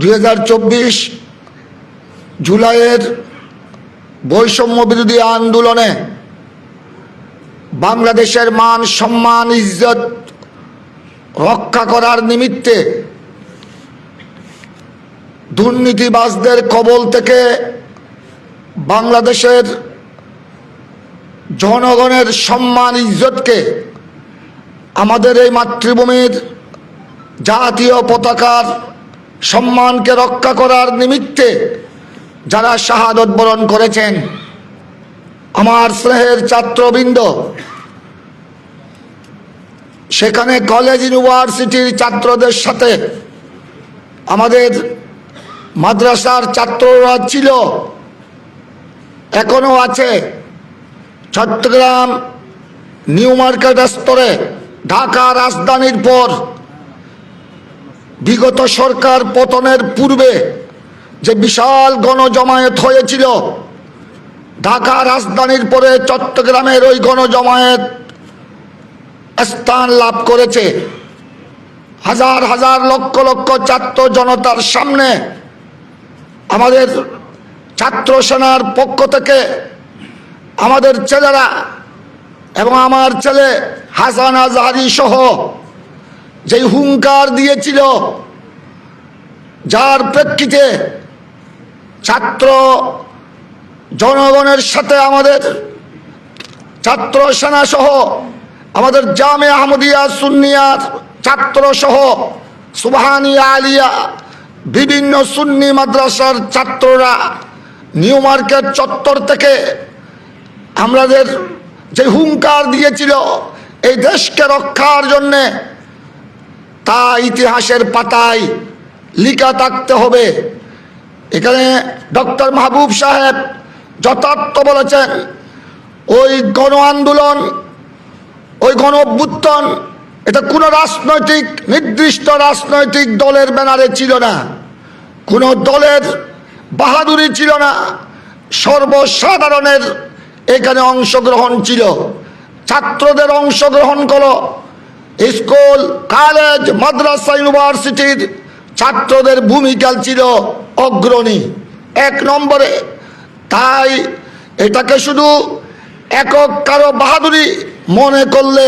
দু হাজার চব্বিশ জুলাইয়ের বৈষম্য বিরোধী আন্দোলনে বাংলাদেশের মান, সম্মান, ইজ্জত রক্ষা করার নিমিত্তে দুর্নীতিবাজদের কবল থেকে বাংলাদেশের জনগণের সম্মান, ইজ্জতকে আমাদের এই মাতৃভূমির জাতীয় পতাকার সম্মানকে রক্ষা করার নিমিত্তে যারা শাহাদত বরণ করেছেন, আমার স্নেহের ছাত্রবৃন্দ, সেখানে কলেজ ইউনিভার্সিটির ছাত্রদের সাথে আমাদের মাদ্রাসার ছাত্ররা ছিল, এখনও আছে। চট্টগ্রাম নিউ মার্কেট স্তরে ঢাকা রাজধানীর পর বিগত সরকার পতনের পূর্বে যে বিশাল গণজমায়েত হয়েছিল, ঢাকা রাজধানীর পরে চট্টগ্রামের ওই গণজমায়েত স্থান লাভ করেছে। হাজার হাজার, লক্ষ লক্ষ ছাত্র জনতার সামনে আমাদের ছাত্র সেনার পক্ষ থেকে আমাদের ছেলেরা এবং আমার ছেলে হাসান আজহারি সহ যে হুঙ্কার দিয়েছিল, যার প্রেক্ষিতে ছাত্র জনগণের সাথে আমাদের, ছাত্র সেনা সহ আমাদের জামে আহমদিয়া সুন্নিয়ার ছাত্র সহ আলিয়া, বিভিন্ন সুন্নি মাদ্রাসার ছাত্ররা নিউ মার্কেট চত্বর থেকে আমাদের যে হুঙ্কার দিয়েছিল, এই দেশকে রক্ষার জন্যে তা ইতিহাসের পাতায় লিখা থাকতে হবে। এখানে ডক্টর মাহবুব সাহেব যথার্থ বলেছেন, ওই গণ আন্দোলন, ওই গণ অভ্যুত্থান, এটা কোনো রাজনৈতিক, নির্দিষ্ট রাজনৈতিক দলের ব্যানারে ছিল না। কোনো দলের বাহাদুরি ছিল না। সর্বসাধারণের এখানে অংশগ্রহণ ছিল। ছাত্রদের অংশগ্রহণ করো। স্কুল কলেজ মাদ্রাসা ইউনিভার্সিটির ছাত্রদের ভূমিকা ছিল অগ্রণী। এক নম্বরে, তাই এটাকে শুধু একক কারও বাহাদুরি মনে করলে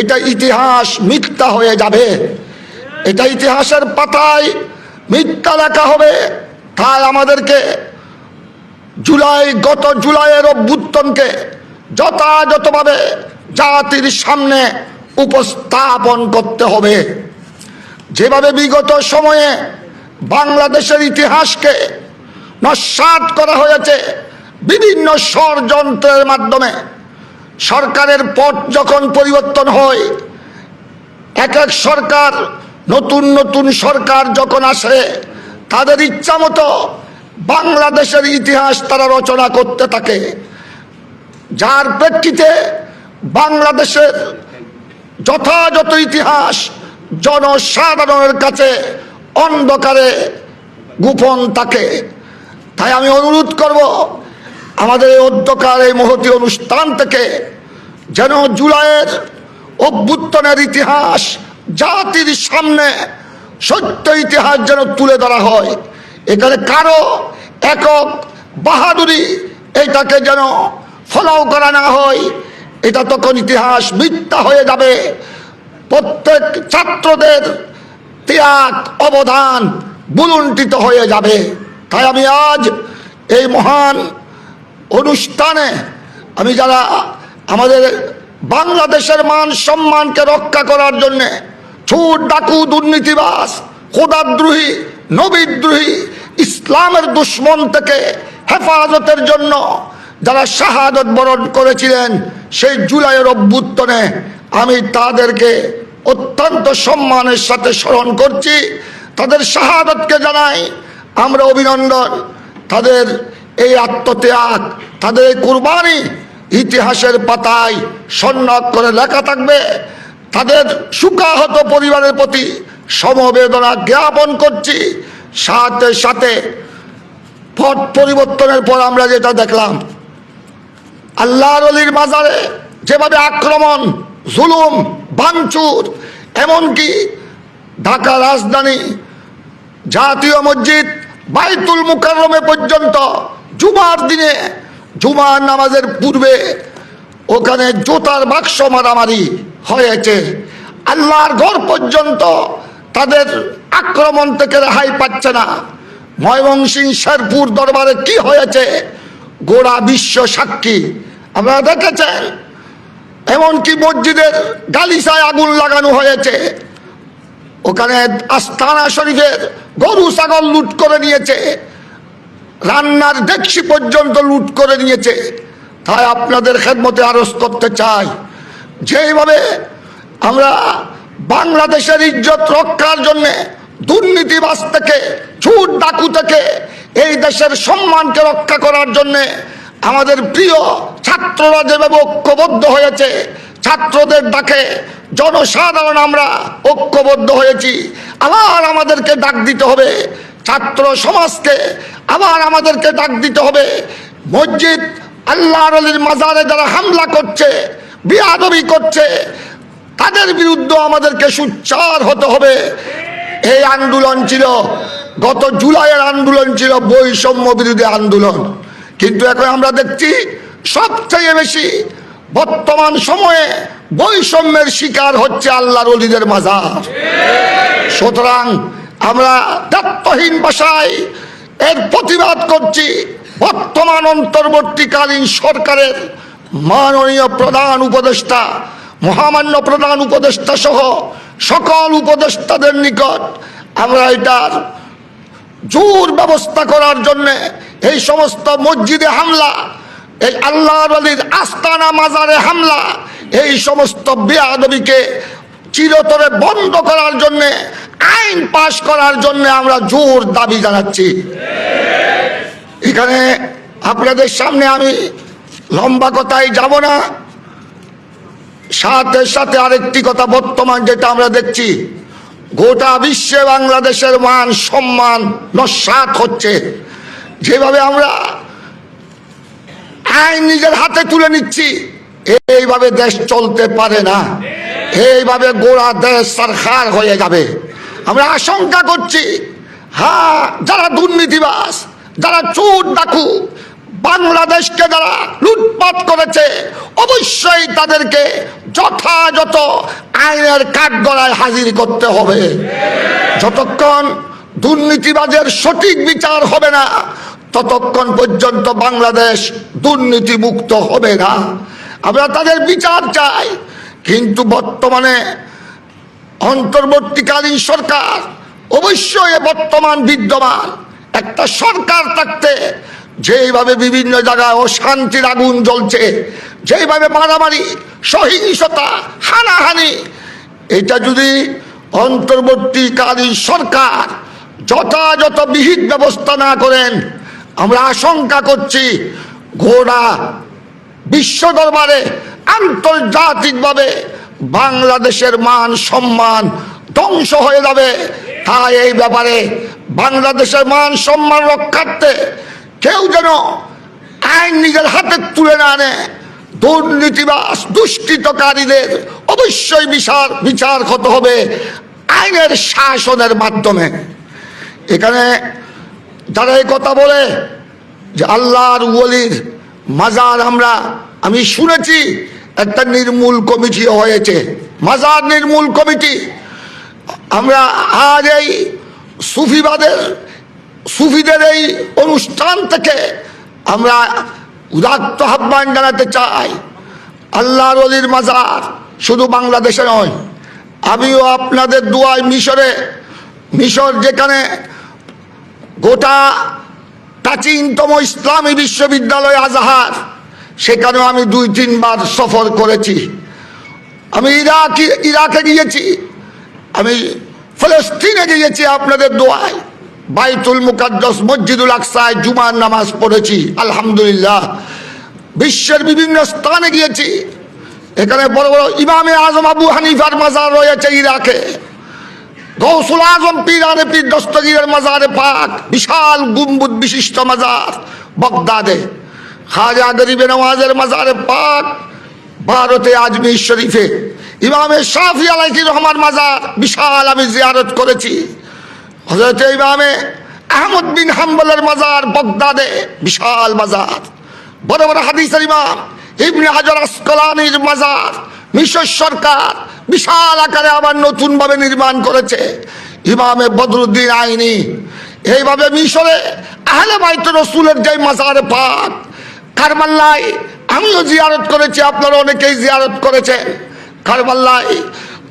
এটা ইতিহাস মিথ্যা হয়ে যাবে। এটা ইতিহাসের পাতায় মিথ্যা লেখা হবে। তাই আমাদেরকে জুলাই, গত জুলাইয়ের অভ্যুত্থানকে যথাযথভাবে জাতির সামনে উপস্থাপন করতে হবে। যেভাবে বিগত সময়ে বাংলাদেশের ইতিহাসকে নস্বাত করা হয়েছে বিভিন্ন ষড়যন্ত্রের মাধ্যমে, সরকারের পথ যখন পরিবর্তন হয়, এক এক সরকার, নতুন নতুন সরকার যখন আসে, তাদের ইচ্ছা মতো বাংলাদেশের ইতিহাস তারা রচনা করতে থাকে। যার প্রেক্ষিতে বাংলাদেশের যথাযথ ইতিহাস জনসাধারণের কাছে অন্ধকারে গোপন থাকে। তাই আমি অনুরোধ করব, আমাদের এই অধ্যকার এই মহতি অনুষ্ঠান থেকে যেন জুলাইয়ের অভ্যুত্থানের ইতিহাস, জাতির সামনে সত্য ইতিহাস যেন তুলে ধরা হয়। এখানে কারও একক বাহাদুরি, এটাকে যেন ফলাও করা না হয়। এটা তখন ইতিহাস মিথ্যা হয়ে যাবে। প্রত্যেক ছাত্রদের ত্যাগ, অবদান বুলুন্টিত হয়ে যাবে। তাই আমি আজ এই মহান অনুষ্ঠানে আমি যারা আমাদের বাংলাদেশের মান সম্মানকে রক্ষা করার জন্যে ছুট ডাকু দুর্নীতিবাস খোদাদ্রোহী, নবীদ্রোহী, ইসলামের দুশ্মন থেকে হেফাজতের জন্য যারা শাহাদত বরণ করেছিলেন সেই জুলাইয়ের অভ্যুত্থানে আমি তাদেরকে অত্যন্ত সম্মানের সাথে স্মরণ করছি। তাদের শাহাদতকে জানাই আমরা অভিনন্দন। তাদের এই আত্মত্যাগ, তাদের এই কুরবানি ইতিহাসের পাতায় স্বর্ণ করে লেখা থাকবে। তাদের সুখাহত পরিবারের প্রতি সমবেদনা জ্ঞাপন করছি। সাথে সাথে পথ পরিবর্তনের পর আমরা যেটা দেখলাম আল্লাহর অলির মাজারে যেভাবে আক্রমণ, জুলুম, ভাঙচুর, এমনকি ঢাকা রাজধানী, জাতীয় মসজিদ বাইতুল মুকাররমে পর্যন্ত জুমার দিনে, জুমার নামাজের পূর্বে ওখানে জোতার বাক্স মারামারি হয়েছে। আল্লাহর ঘর পর্যন্ত তাদের আক্রমণ থেকে রেহাই পাচ্ছে না। ময়মনসিং শেরপুর দরবারে কি হয়েছে? গোড়া বিশ্ব সাক্ষী। আপনারা দেখেছেন এমনকি মসজিদের গালিসায় আগুন লাগানো হয়েছে। ওখানে আস্তানা শরীফের গরু ছাগল লুট করে নিয়েছে। রান্নার ডেকসি পর্যন্ত লুট করে নিয়েছে। তাই আপনাদের খেদমতে আরজ করতে চাই। যেইভাবে আমরা বাংলাদেশের ইজ্জত রক্ষার জন্যে দুর্নীতিবাস থেকে চুট ডাকু থেকে এই দেশের সম্মানকে রক্ষা করার জন্যে আমাদের প্রিয় ছাত্ররা যেভাবে ঐক্যবদ্ধ হয়েছে, ছাত্রদের ডাকে জনসাধারণ আমরা ঐক্যবদ্ধ হয়েছি। আবার আমাদেরকে ডাক দিতে হবে ছাত্র সমাজকে, আবার আমাদেরকে ডাক দিতে হবে। মসজিদ আল্লাহ আলীর মাজারে যারা হামলা করছে, বিয়াদবি করছে, তাদের বিরুদ্ধে আমাদেরকে সুচ্চার হতে হবে। এই আন্দোলন ছিল, গত জুলাইয়ের আন্দোলন ছিল, বৈষম্য বিরোধী আন্দোলন। কিন্তু এখন আমরা দেখছি, সবচেয়ে বেশি বর্তমান সময়ে বৈষম্যের শিকার হচ্ছে আল্লাহর অলিদের মাজার। সুতরাং আমরা দায়িত্বহীন ভাষায় এর প্রতিবাদ করছি, বর্তমান অন্তর্বর্তীকালীন সরকারের মাননীয় প্রধান উপদেষ্টা, মহামান্য প্রধান উপদেষ্টা সহ সকল উপদেষ্টাদের নিকট আমরা এটার জোর ব্যবস্থা করার জন্য এই সমস্ত মসজিদে হামলা, এই আল্লাহ আলীর আস্তানা মাজারে হামলা, এই সমস্ত বেআদবিকে চিরতরে বন্ধ করার জন্য, আইন পাশ করার জন্য আমরা জোর দাবি জানাচ্ছি। এখানে আপনাদের সামনে আমি লম্বা কথায় যাব না। সাথে সাথে আরেকটি কথা বর্তমান যেটা আমরা দেখছি। গোটা বিশ্বে বাংলাদেশের মান, সম্মান নস্বাত হচ্ছে। যেভাবে আমরা আইন নিজের হাতে তুলে নিচ্ছি, এইভাবে দেশ চলতে পারে না। এইভাবে গোড়া দেশ সরকার হয়ে যাবে। আমরা আশঙ্কা করছি হ্যাঁ যারা দুর্নীতিবাস যারা চোর ডাকু বাংলাদেশকে যারা লুটপাট করেছে, অবশ্যই তাদেরকে যথাযথ আইনের কাঠগড়ায় হাজির করতে হবে। যতক্ষণ দুর্নীতিবাজের সঠিক বিচার হবে না, ততক্ষণ পর্যন্ত বাংলাদেশ দুর্নীতি মুক্ত হবে না। আমরা তাদের বিচার চাই, কিন্তু বর্তমানে অন্তর্বর্তীকালীন সরকার অবশ্যই বর্তমান বিদ্যমান। একটা সরকার থাকতে যেইভাবে বিভিন্ন জায়গায় অশান্তির আগুন জ্বলছে, যেইভাবে মারামারি, সহিংসতা, হানাহানি, এটা যদি অন্তর্বর্তীকালীন সরকার যথাযথ বিহিত ব্যবস্থা না করেন, আমরা আশঙ্কা করছি ঘোড়া বিশ্ব দরবারে আন্তর্জাতিকভাবে বাংলাদেশের মান সম্মান ধ্বংস হয়ে যাবে। তাই এই ব্যাপারে বাংলাদেশের মান সম্মান রক্ষার্থে কেউ যেন আইন নিজের হাতে তুলে না আনে। দুর্নীতিবাস, দুষ্কৃতকারীদের অবশ্যই বিচার বিচার হতে হবে আইনের শাসনের মাধ্যমে। এখানে যারা এই কথা বলে যে আল্লাহর ওলির মাজার আমরা আমি শুনেছি, একটা নির্মূল কমিটিও হয়েছে। মাজার নির্মূল কমিটি। আমরা আজ এই সুফিবাদের সুফিদের এই অনুষ্ঠান থেকে আমরা উদাত্ত আহ্বান জানাতে চাই। আল্লাহর অলির মাজার শুধু বাংলাদেশে নয়, আমিও আপনাদের দুয়ায় মিশরে, মিশর যেখানে গোটা প্রাচীনতম ইসলামী বিশ্ববিদ্যালয় আজহার, সেখানেও আমি দুই, তিনবার সফর করেছি। আমি ইরাক, ইরাকে গিয়েছি, আমি ফলস্তিনে গিয়েছি আপনাদের দোয়ায়। বাইতুল মুকাদ্দাস মসজিদুল আকসায় জুমার নামাজ পড়েছি, আলহামদুলিল্লাহ। বিশ্বের বিভিন্ন স্থানে গিয়েছি। এখানে বড় বড় ইমামে আজম আবু হানিফার মাজার রয়েছে ইরাকে। গৌসুল আজম পীরানে পীর দস্তগীরের মাজারে পাক, বিশাল গুম্বুদ বিশিষ্ট মাজার, বগদাদে। খাজা গরিবে নওয়াজের মাজারে পাক, ভারতে আজমির শরীফে। ইমামে শাফি আলাইকি রহমান মাজার বিশাল আমি জিয়ারত করেছি। হজরত ইমামে আহমদ বিন হাম্বলের মাজার বগদাদে বিশাল মাজার। বড় বড় হাদিসের ইমাম ইবনে হাজার আসকলানির মাজার, মিশর সরকার বিশাল আকারে আবার নতুন ভাবে নির্মাণ করেছে। ইমামে বদরুদ্দিন আইনি এইভাবে মিশরে আহলে বাইত রসুলের যে মাজারে পাক কারবাল্লায় আমিও জিয়ারত করেছি, আপনারা অনেকেই জিয়ারত করেছেন। কারবাল্লায়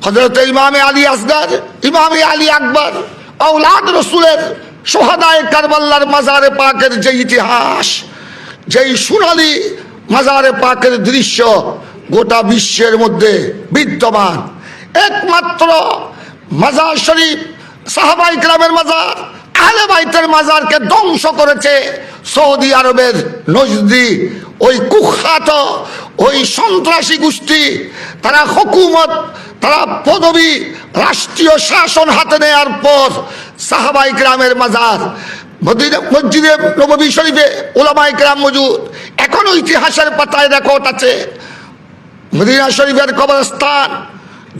হজরত ইমামে আলী আসগার, ইমামে আলী আকবর আউলাদ রসুলের সোহাদায় কারবাল্লার মাজারে পাকের যে ইতিহাস, যেই সোনালি মাজারে পাকের দৃশ্য গোটা বিশ্বের মধ্যে বিদ্যমান। একমাত্র মাজার শরীফ সাহাবাই গ্রামের মাজার, আহলে বাইতের মাজারকে ধ্বংস করেছে সৌদি আরবের নজদি। ওই কুখ্যাত, ওই সন্ত্রাসী গোষ্ঠী, তারা হকুমত তারা পদবী রাষ্ট্রীয় শাসন হাতে নেয়ার পর সাহাবাই গ্রামের মাজার মসজিদে নবী শরীফে ওলামাই গ্রাম মজুদ, এখনও ইতিহাসের পাতায় রেকর্ড আছে। মদিনা শরীফের কবরস্থান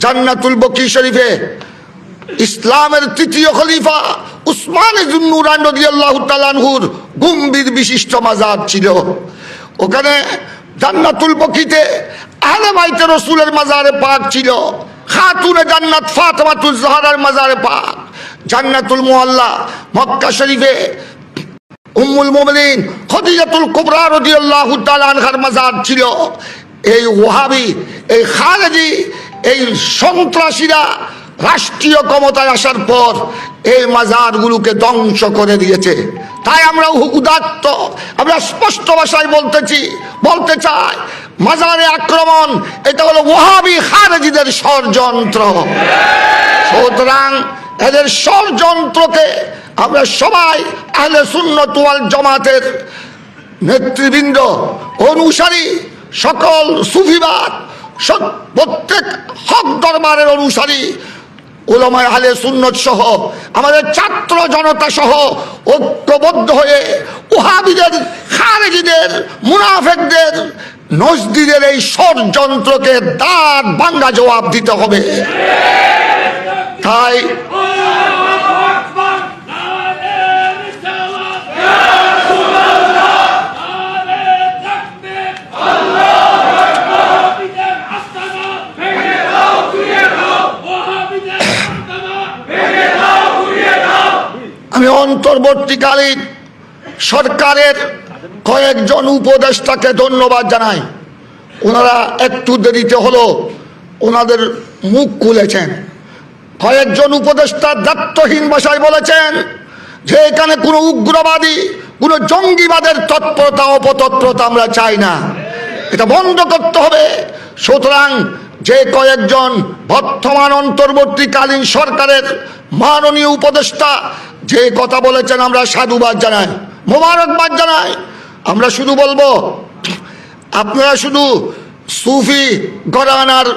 জান্নাতুল বকি শরীফে। ইসলামের তৃতীয় খলিফা উসমান তাআলাহুর গম্ভীর বিশিষ্ট মাজার ছিল। ওখানে জান্নাতুল বকিতে আহলে বাইতে রসুলের মাজারে পাক ছিল। খাতুনে জান্নাত ফাতেমাতুল জাহরার মাজারে পাক। জান্নাতুল মুআল্লা মক্কা শরীফে উম্মুল মুমিনিন খদিজাতুল কুবরা রাদিয়াল্লাহু তাআলা আনহার মাজার ছিল। এই ওহাবি এই খারেজি এই সন্ত্রাসীরা রাষ্ট্রীয় ক্ষমতায় আসার পর এই মাজারগুলোকে ধ্বংস করে দিয়েছে। তাই আমরা উদাত্ত আমরা স্পষ্ট ভাষায় বলতেছি, বলতে চাই মাজারে আক্রমণ, এটা হলো ওহাবি খারেজিদের ষড়যন্ত্র। সুতরাং এদের ষড়যন্ত্রকে আমরা সবাই আহলে সুন্নত ওয়াল জমাতের নেতৃবৃন্দ, অনুসারী, সকল সুফিবাদ প্রত্যেক হক দরবারের অনুসারী, ওলামায় আহলে সুন্নত সহ, আমাদের ছাত্র জনতা সহ ঐক্যবদ্ধ হয়ে ওহাবিদের, খারেজিদের, মুনাফেকদের নজদিদের এই ষড়যন্ত্রকে দাঁত ভাঙ্গা জবাব দিতে হবে। তাই আমি অন্তর্বর্তীকালীন সরকারের কয়েকজন উপদেষ্টাকে ধন্যবাদ জানাই। ওনারা একটু দেরিতে হলো ওনাদের মুখ খুলেছেন। কয়েকজন উপদেষ্টা দায়িত্বহীন ভাষায় বলেছেন যে এখানে কোনো উগ্রবাদী, কোনো জঙ্গিবাদের তৎপরতা, অপতৎপরতা আমরা চাই না। এটা বন্ধ করতে হবে। সুতরাং যে কয়েকজন বর্তমান অন্তর্বর্তীকালীন সরকারের মাননীয় উপদেষ্টা যে কথা বলেছেন আমরা সাধুবাদ জানাই, মোবারকবাদ জানাই। আমরা শুধু বলব, আপনারা শুধু সুফি গরানার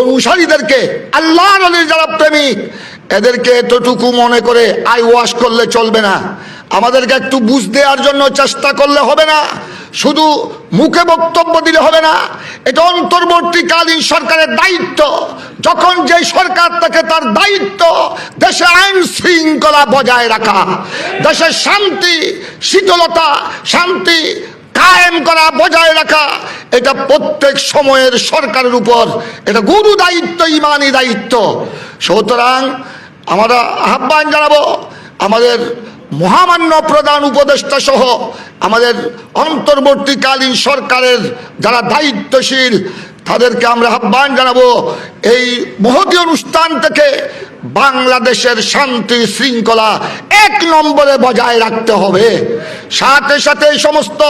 অনুসারীদেরকে আল্লাহ নদীর যারা প্রেমিক, এদেরকে এতটুকু মনে করে আই ওয়াশ করলে চলবে না। আমাদেরকে একটু বুঝ দেওয়ার জন্য চেষ্টা করলে হবে না। শুধু মুখে বক্তব্য দিলে হবে না, এটা অন্তর্বর্তীকালীন সরকারের দায়িত্ব। যখন যে সরকার থাকে তার দায়িত্ব, দেশে আইন শৃঙ্খলা বজায় রাখা দেশের শান্তি, শীতলতা, শান্তি কায়েম করা বজায় রাখা, এটা প্রত্যেক সময়ের সরকারের উপর, এটা গুরু দায়িত্ব, ইমানি দায়িত্ব। সুতরাং আমরা আহ্বান জানাব, আমাদের মহামান্য প্রধান উপদেষ্টা সহ আমাদের অন্তর্বর্তীকালীন সরকারের যারা দায়িত্বশীল, তাদেরকে আমরা আহ্বান জানাব, এই মহতী অনুষ্ঠান থেকে বাংলাদেশের শান্তি শৃঙ্খলা এক নম্বরে বজায় রাখতে হবে। সাথে সাথে সমস্ত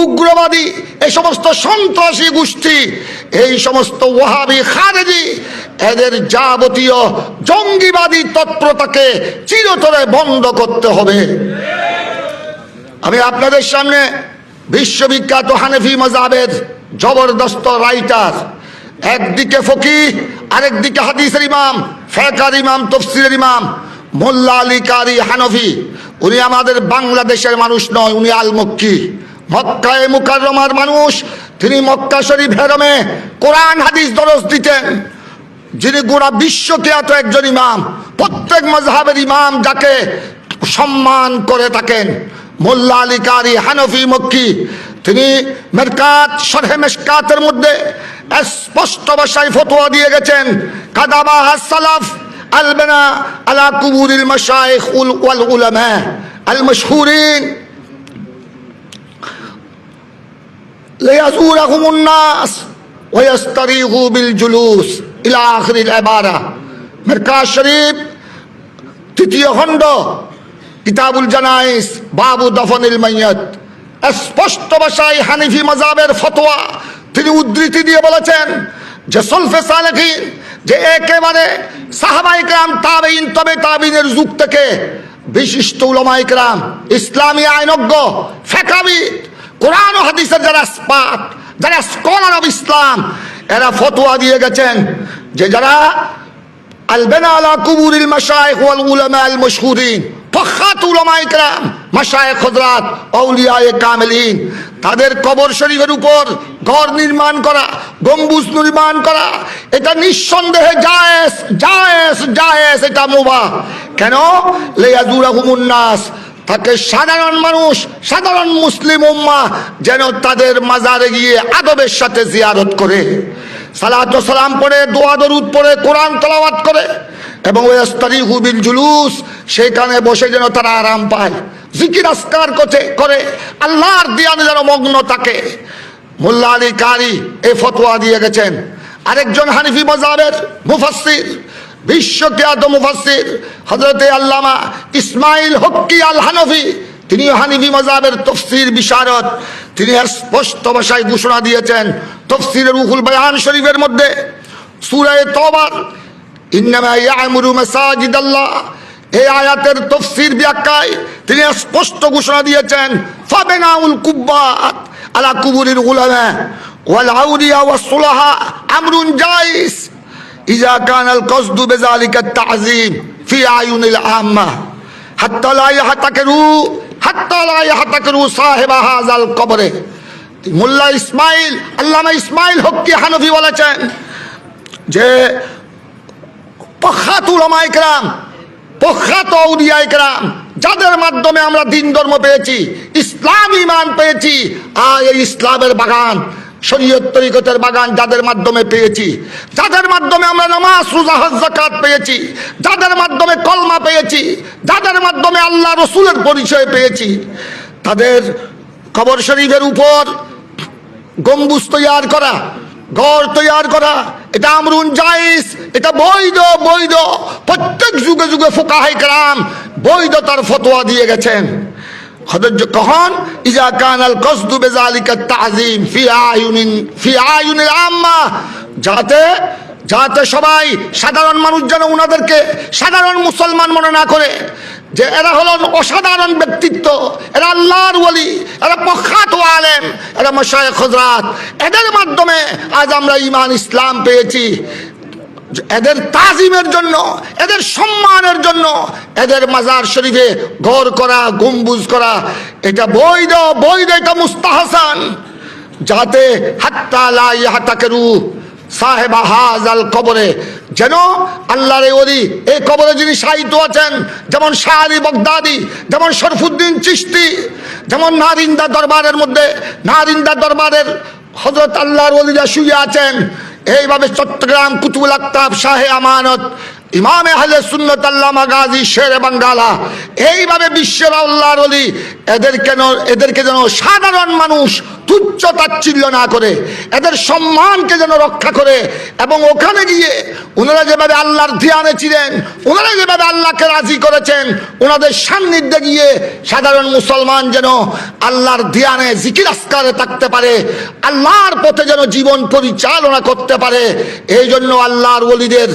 উগ্রবাদী, এই সমস্ত সন্ত্রাসী গোষ্ঠী, এই সমস্ত ওহাবি খারেজি, এদের যাবতীয় জঙ্গিবাদী তৎপরতাকে চিরতরে বন্ধ করতে হবে। আমি আপনাদের সামনে বিশ্ববিখ্যাত হানেফি মজাবের জবরদস্ত রাইটার, একদিকে ফকি, আরেকদিকে হাদিসের ইমাম, ফেকার ইমাম তফসিরের ইমাম, মোল্লা আলী কারি হানফি। উনি আমাদের বাংলাদেশের মানুষ নয়, উনি আল মক্কি মক্কায় মুকাররমার মানুষ, তিনি মক্কা শরীফ হেরমে কোরআন, হাদিস দরস দিতেন। যিনি গোড়া বিশ্বকে এত একজন ইমাম, প্রত্যেক মজহাবের ইমাম যাকে সম্মান করে থাকেন। মোল্লা আলী কারি, হানফি, মক্কি, তিনি মেরকাত, শরহে মেশকাতের মধ্যে স্পষ্ট ভাষায় ফতোয়া দিয়ে গেছেন। কাদাবা সালাফ আলবেনা আলা কুবুরিল মাশাইখ উল ওয়াল উলামা আল মাশহুরিন ليزورهم الناس ويستريحوا بالجلوس إلى آخر العبارة مركز শরীফ তৃতীয় খণ্ড কিতাবুল জানাইস বাবু দফনিল মাইয়াত স্পষ্ট ভাষায় হানিফি মাজাবের ফতোয়া তিনি উদ্ধৃতি দিয়ে বলেছেন যে সলফে সালেকিন যে একেবারে সাহাবাই کرام তাবেইন তবে তাবিনের যুগ থেকে বিশিষ্ট উলামাই کرام ইসলামী আইনজ্ঞ ফেকাবিদ কোরআন ও হাদিসের যারা স্পাট যারা স্কলার অফ ইসলাম এরা ফতোয়া দিয়ে গেছেন যে যারা আলবেনা আলা কুবুরিল মাশায়েখ ওয়াল উলামা আল মাশহুরিন ফখাত উলামায়ে کرام মাশায়েখ হযরত আউলিয়ায়ে কামিলিন তাদের কবর শরীফের উপর ঘর নির্মাণ করা গম্বুজ নির্মাণ করা এটা নিঃসন্দেহে জায়েজ জায়েজ জায়েজ এটা মুবাহ কেন লিয়াজুরাহুমুন নাস তাকে সাধারণ মানুষ, সাধারণ মুসলিম উম্মা যেন তাদের মাজারে গিয়ে আদবের সাথে জিয়ারত করে, সালাত সালাম পড়ে, দোয়া দরুদ কোরআন তলাওয়াত করে এবং ওই আস্তারি হুবিল জুলুস, সেখানে বসে যেন তারা আরাম পায়, জিকির আসকার করে, আল্লাহর দিয়ানে যেন মগ্ন থাকে। মোল্লা আলী কারি এই ফতোয়া দিয়ে গেছেন। আরেকজন হানিফি মজাবের মুফাসসির বিশ্বখ্যাত মুফাসসির হজরতে আল্লামা ইসমাইল হক্কি আল হানফি তিনি হানিফি মজাবের তফসির বিশারদ, তিনি স্পষ্ট ভাষায় ঘোষণা দিয়েছেন তফসিরের উহুল বয়ান শরীফের মধ্যে। সুরায় তবার ইন্নামা ইয়ামুরু মাসাজিদ আল্লাহ এই আয়াতের তফসির ব্যাখ্যায় তিনি স্পষ্ট ঘোষণা দিয়েছেন, ফাবেনাউল কুব্বাত আলা কুবুরিল উলামা ওয়াল আউলিয়া ওয়াস সুলাহা, আমরুন জাইস إذا كان القصد بذلك التعظيم في أعين العامة حتى لا يحتكروا حتى لا يحتكروا صاحب هذا القبر মোল্লা ইসমাইল আল্লামা ইসমাইল হক্কি হানফি বলেছেন যে প্রখ্যাত উলামায়ে কেরাম প্রখ্যাত আউলিয়ায়ে কেরাম যাদের মাধ্যমে আমরা দিন ধর্ম পেয়েছি ইসলাম ইমান পেয়েছি আর এই ইসলামের বাগান শরীয়ত তরিকতের বাগান যাদের মাধ্যমে পেয়েছি, যাদের মাধ্যমে আমরা নামাজ, রোজা, হজ, যাকাত পেয়েছি, যাদের মাধ্যমে কলমা পেয়েছি, যাদের মাধ্যমে আল্লাহ রসুলের পরিচয় পেয়েছি, তাদের কবর শরীফের উপর গম্বুজ তৈয়ার করা, ঘর তৈয়ার করা, এটা আমরুন জাইস এটা বৈধ বৈধ। প্রত্যেক যুগে যুগে ফোকাহাই কালাম বৈধতার ফতোয়া দিয়ে গেছেন। হজরত কখন? ইজা কানাল কসদু তাজিম ফি আয়ুনিন আম্মা। যাতে যাতে সবাই সাধারণ মানুষ যেন ওনাদেরকে সাধারণ মুসলমান মনে না করে, যে এরা হলো অসাধারণ ব্যক্তিত্ব, এরা আল্লাহর ওলি, এরা প্রখ্যাত আলেম, এরা মশায় খজরাত এদের মাধ্যমে আজ আমরা ইমান ইসলাম পেয়েছি। এদের তাজিমের জন্য, এদের সম্মানের জন্য, এদের মাজার শরীফে ঘর করা, গম্বুজ করা, এটা বৈধ বৈধ, এটা মুস্তাহাসান। যাতে হাত্তা লা ইয়াহতাকেরু সাহেবা হাজাল কবরে, যেন আল্লাহর ওলি এই কবরে যিনি সাহিত্য আছেন, যেমন শাহ আলী বগদাদি, যেমন শরফুদ্দিন চিস্তি যেমন নারিন্দা দরবারের মধ্যে, নারিন্দা দরবারের হজরত আল্লাহর ওলিরা শুয়ে আছেন এইভাবে চট্টগ্রাম কুতুবুল আক্তাব শাহে আমানত ইমাম আহলে সুন্নত আল্লামা গাজী শের বাঙ্গালা, এইভাবে বিশ্বের আল্লাহর অলি এদের কেন, এদেরকে যেন সাধারণ মানুষ তুচ্ছ তাচ্ছিল্য না করে, এদের সম্মানকে যেন রক্ষা করে, এবং ওখানে গিয়ে ওনারা যেভাবে আল্লাহর ধ্যানে ছিলেন ওনারা যেভাবে আল্লাহকে রাজি করেছেন ওনাদের সান্নিধ্যে গিয়ে সাধারণ মুসলমান যেন আল্লাহর ধ্যানে জিকির আসকারে থাকতে পারে, আল্লাহর পথে যেন জীবন পরিচালনা করতে পারে এই জন্য আল্লাহর ওলিদের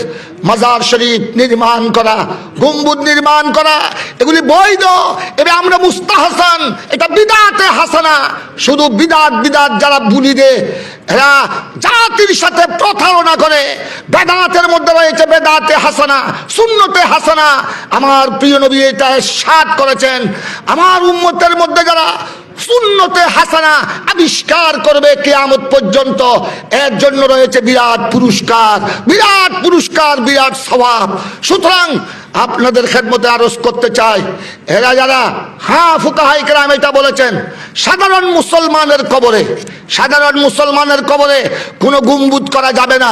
মাজার শরীফ নির্মাণ করা গম্বুদ নির্মাণ করা, এগুলি বৈধ। এবার আমরা মুস্তাহাসান, এটা বিদাতে হাসানা। শুধু বিদাত বিদাত যারা বুলি দে জাতির সাথে প্রতারণা করে। বেদাতের মধ্যে রয়েছে বেদাতে হাসানা শূন্যতে হাসানা। আমার প্রিয় নবী এটা সাত করেছেন। আমার উম্মতের মধ্যে যারা সুন্নতে হাসানা আবিষ্কার করবে কেয়ামত পর্যন্ত। এর জন্য রয়েছে বিরাট পুরস্কার বিরাট পুরস্কার, বিরাট স্বভাব সুতরাং আপনাদের খেদমতে আরজ করতে চাই, এরা যারা হ্যাঁ ফুকাহাই কেরাম এটা বলেছেন, সাধারণ মুসলমানের কবরে, সাধারণ মুসলমানের কবরে কোনো গুম্বুদ করা যাবে না,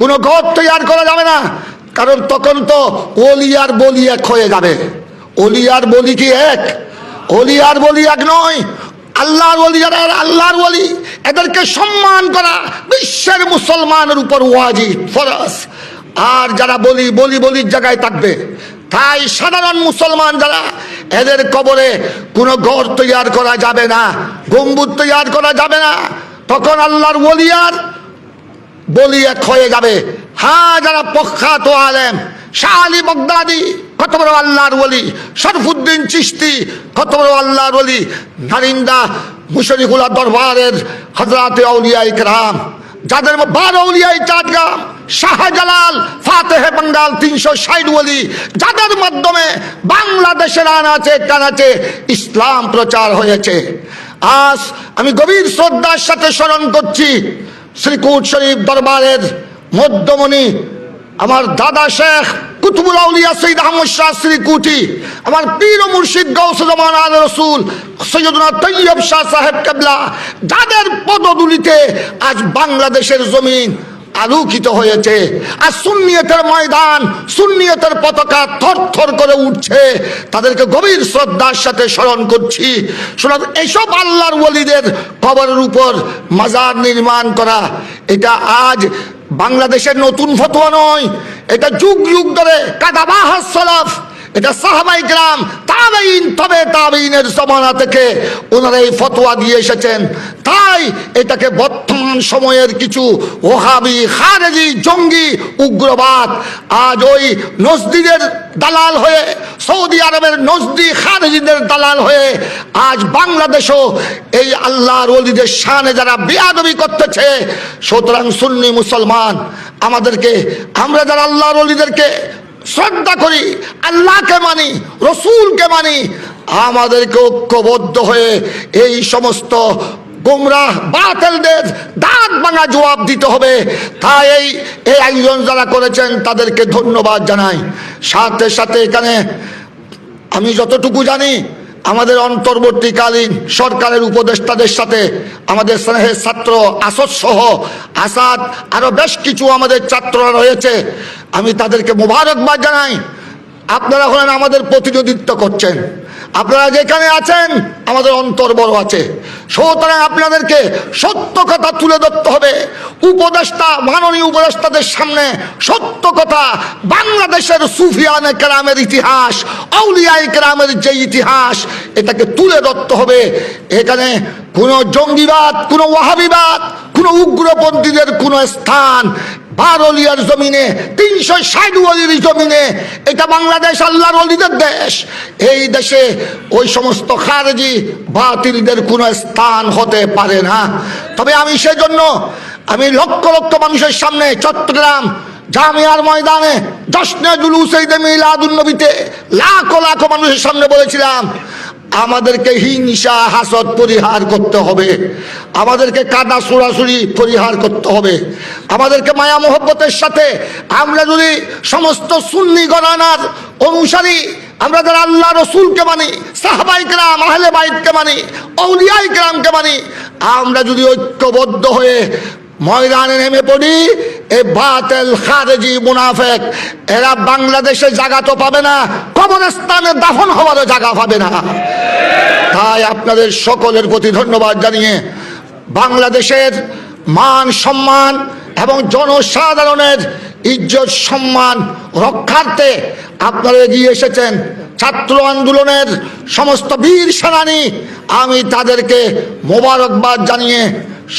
কোনো ঘর তৈয়ার করা যাবে না, কারণ তখন তো অলি আর বলি এক হয়ে যাবে। অলি আর বলি কি এক? অলি আর বলি এক নয়। আল্লাহর বলি যারা আল্লাহর বলি এদেরকে সম্মান করা বিশ্বের মুসলমানের উপর ওয়াজিব ফরজ। আর যারা বলি বলি, বলির জায়গায় থাকবে, তাই সাধারণ মুসলমান যারা, এদের কবরে কোনো ঘর তৈয়ার করা যাবে না, গম্বুজ তৈয়ার করা যাবে না। তখন আল্লাহর ওলিয়ার বলি এক হয়ে যাবে। হ্যাঁ যারা প্রখ্যাত আলেম, শাহ আলী বগদাদি কত বড় আল্লাহর বলি শরফুদ্দিন চিস্তি কত বড় আল্লাহর বলি নারিন্দা মুশরিকুল্লাহ দরবারের হজরাতে আউলিয়া ইকরাম যাদের বারো উলিয়াই চাটগাম শাহজালাল ফাতেহে বাঙ্গাল তিনশো ষাট বলি যাদের মাধ্যমে বাংলাদেশের আনাচে কানাচে ইসলাম প্রচার হয়েছে। আজ আমি গভীর শ্রদ্ধার সাথে স্মরণ করছি শ্রীকুট শরীফ দরবারের মধ্যমণি, আমার দাদা শেখ কুতুবুল আউলিয়া সৈয়দ আহমদ শাহ শ্রীকুটি আমার পীর ও মুর্শিদ গৌসুজমান আল রসুল সৈয়দনা তৈয়ব শাহ সাহেব কেবলা, যাদের পদদুলিতে আজ বাংলাদেশের জমিন আলোকিত হয়েছে। আর সুন্নিয়তের ময়দান, সুন্নিয়তের পতাকা থর থর করে উঠছে। তাদেরকে গভীর শ্রদ্ধার সাথে স্মরণ করছি। শোনা এইসব আল্লাহর ওলিদের কবরের উপর মাজার নির্মাণ করা, এটা আজ বাংলাদেশের নতুন ফতোয়া নয়। এটা যুগ যুগ ধরে কাদাবাহাস সলাফ। এটা সাহাবাই গ্রাম তাবেইন তবে তাবেইনের জমানা থেকে ওনারা এই ফতোয়া দিয়ে এসেছেন। তাই এটাকে বর্তমান সময়ের কিছু ওহাবি, খারেজি, জঙ্গি, উগ্রবাদ, আজ ওই নজদিদের দালাল হয়ে, সৌদি আরবের নজদি, খারেজিদের দালাল হয়ে আজ বাংলাদেশও এই আল্লাহর ওলিদের শানে যারা বেয়াদবি করতেছে, সুতরাং সুন্নি মুসলমান, আমাদেরকে, আমরা যারা আল্লাহর ওলিদেরকে শ্রদ্ধা করি, আল্লাহকে মানি, রসুলকে মানি আমাদেরকে ঐক্যবদ্ধ হয়ে এই সমস্ত গুমরা বাতেলদের দাঁত ভাঙা জবাব দিতে হবে। তাই এই এই আয়োজন যারা করেছেন, তাদেরকে ধন্যবাদ জানাই। সাথে সাথে এখানে আমি যতটুকু জানি আমাদের অন্তর্বর্তীকালীন সরকারের উপদেষ্টাদের সাথে আমাদের স্নেহের ছাত্র আসদ সহ আসাদ, আরও বেশ কিছু আমাদের ছাত্ররা রয়েছে। আমি তাদেরকে মোবারকবাদ জানাই। আপনারা হলেন আমাদের প্রতিনিধিত্ব করছেন। আপনারা যেখানে আছেন, আমাদের অন্তর বড় আছে। সুতরাং আপনাদেরকে সত্য কথা তুলে ধরতে হবে। উপদেষ্টা, মাননীয় উপদেষ্টাদের সামনে সত্য কথা বাংলাদেশের সুফিয়ান কেরামের ইতিহাস, আউলিয়াই কেরামের যে ইতিহাস, এটাকে তুলে ধরতে হবে। এখানে কোনো জঙ্গিবাদ, কোনো ওয়াহাবিবাদ, কোনো উগ্রপন্থীদের কোনো স্থান বারলিয়ার জমিনে, তিনশো ষাট অলির জমিনে, এটা বাংলাদেশ আল্লাহর অলিদের দেশ। এই দেশে ওই সমস্ত খারজি বাতিলদের কোনো স্থান হতে পারে না। তবে আমি সেজন্য আমি লক্ষ লক্ষ মানুষের সামনে চট্টগ্রাম জামিয়ার ময়দানে জশ্নে জুলুস ঈদে মিলাদুন নবীতে লাখো লাখো মানুষের সামনে বলেছিলাম আমাদেরকে হিংসা, হাসদ পরিহার করতে হবে। আমাদেরকে কাদা সুরাসুরি পরিহার করতে হবে। আমাদেরকে মায়া, মোহব্বতের সাথে আমরা যদি সমস্ত সুন্নি গণানার অনুসারী, আমরা যারা আল্লাহ রসুলকে মানি, সাহাবাই গ্রাম আহলে বাইতকে মানি অলিয়াই গ্রামকে মানি, আমরা যদি ঐক্যবদ্ধ হয়ে ময়দানে নেমে পড়ি এই বাতেল খারেজি মুনাফেক, এরা বাংলাদেশে জায়গা তো পাবে না, কবরস্থানে দাফন হওয়ারও জায়গা পাবে না। তাই আপনাদের সকলের প্রতি ধন্যবাদ জানিয়ে বাংলাদেশের মান সম্মান এবং জনসাধারণের ইজ্জত সম্মান রক্ষার্থে আপনারা এগিয়ে এসেছেন। ছাত্র আন্দোলনের সমস্ত বীর সেনানী, আমি তাদেরকে মোবারকবাদ জানিয়ে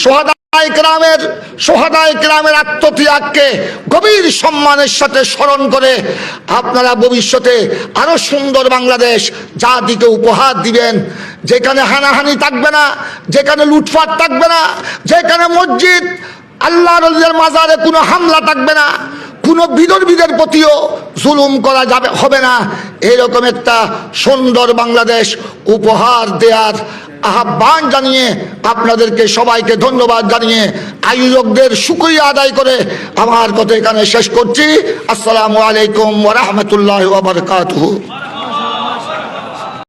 সোহাদা গ্রামের সোহাদায় গ্রামের আত্মত্যাগকে গভীর সম্মানের সাথে স্মরণ করে আপনারা ভবিষ্যতে আরও সুন্দর বাংলাদেশ জাতিকে উপহার দিবেন। যেখানে হানাহানি থাকবে না, যেখানে লুটফাট থাকবে না, যেখানে মসজিদ, আল্লাহ রজিয়ার মাজারে কোনো হামলা থাকবে না। কোনো বিদর্বীদের প্রতিও জুলুম করা যাবে, হবে না। এরকম একটা সুন্দর বাংলাদেশ উপহার দেয়ার আহ্বান জানিয়ে আপনাদেরকে সবাইকে ধন্যবাদ জানিয়ে আয়োজকদের সুক্রিয়া আদায় করে আমার কথা এখানে শেষ করছি। আসসালামু আলাইকুম ওরহমতুল্লাহ বারকাতুহ।